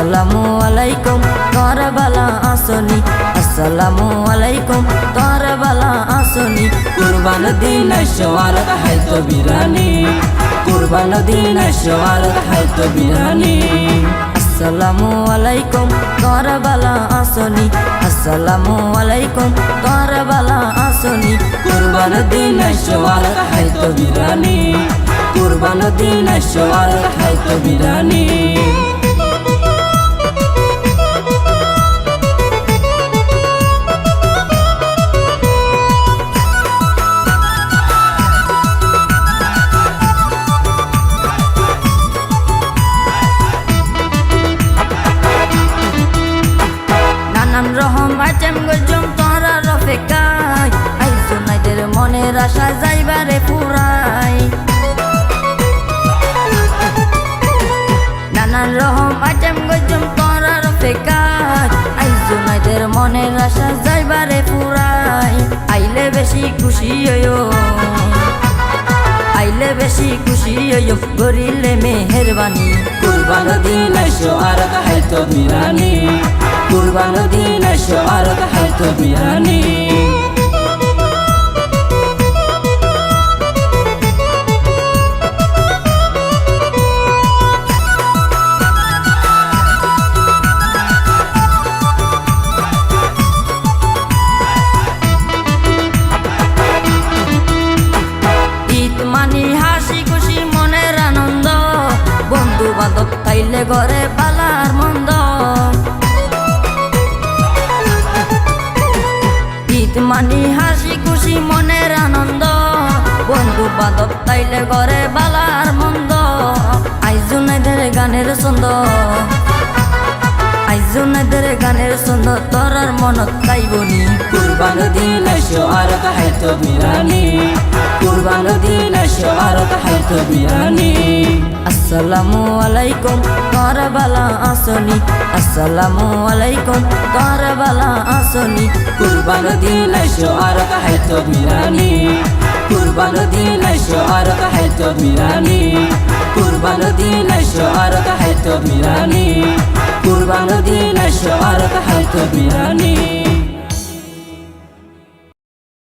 আসসালামু আলাইকুম তোর বালা আসনি। আসসালামু আলাইকুম তোর বালা আসনি। কুরবান দিন শোয়ার হাইতো বিরানি। কুরবান দিন শোয়ার হাইতো বিরানি। আসসালামু আলাইকুম তোর বালা আসনি। আসসালামু আলাইকুম তোর বালা আসনি। কুরবান দিন শোয়ার হাইতো বিরানি। কুরবান দিন শোয়ার হাইতো বিরানি। নানান রহম আইটেম গজম তোরা রফেকাই। আই জুনাইদের মনের আশা যাইবারে পুরাই নানান রহম আইটেম গজম তোরা রফেকাই। আই জুনাইদের মনের আশা যাইবারে পুরাই আইলে বেশি খুশি হইও। আইলে বেশি খুশি হইও করিলে মেহেরবানি। কুরবান দিন শোয়ার হাইতো বিরানি। কুরবান দিন শোয়ার হাইতো বিরানি। ঈদ হাসি খুশি মনের আনন্দ বন্ধু বান্ধব তাইলে ঘরে ঈদ মানি হাসি খুশি মনের আনন্দ। বন্ধু বান্ধব তাইলে ঘরে বালার মন্দ। আইজুনেদের গানের ছন্দ। আইজুনেদের গানের ছন্দ তোরার মনত তাইবনি কুরবান দিন শোয়ার হাইতো বিরানি। কুরবান দিন শোয়ার হাইতো বিরানি। আসসালামু আলাইকুম তোর বালা আসনি। আসসালামু আলাইকুম তোর বালা আসনি। কুরবান দিন শোয়ার হাইতো বিরানি। কুরবান দিন শোয়ার হাইতো বিরানি। কুরবান দিন শোয়ার হাইতো বিরানি। কুরবান দিন শোয়ার হাইতো বিরানি।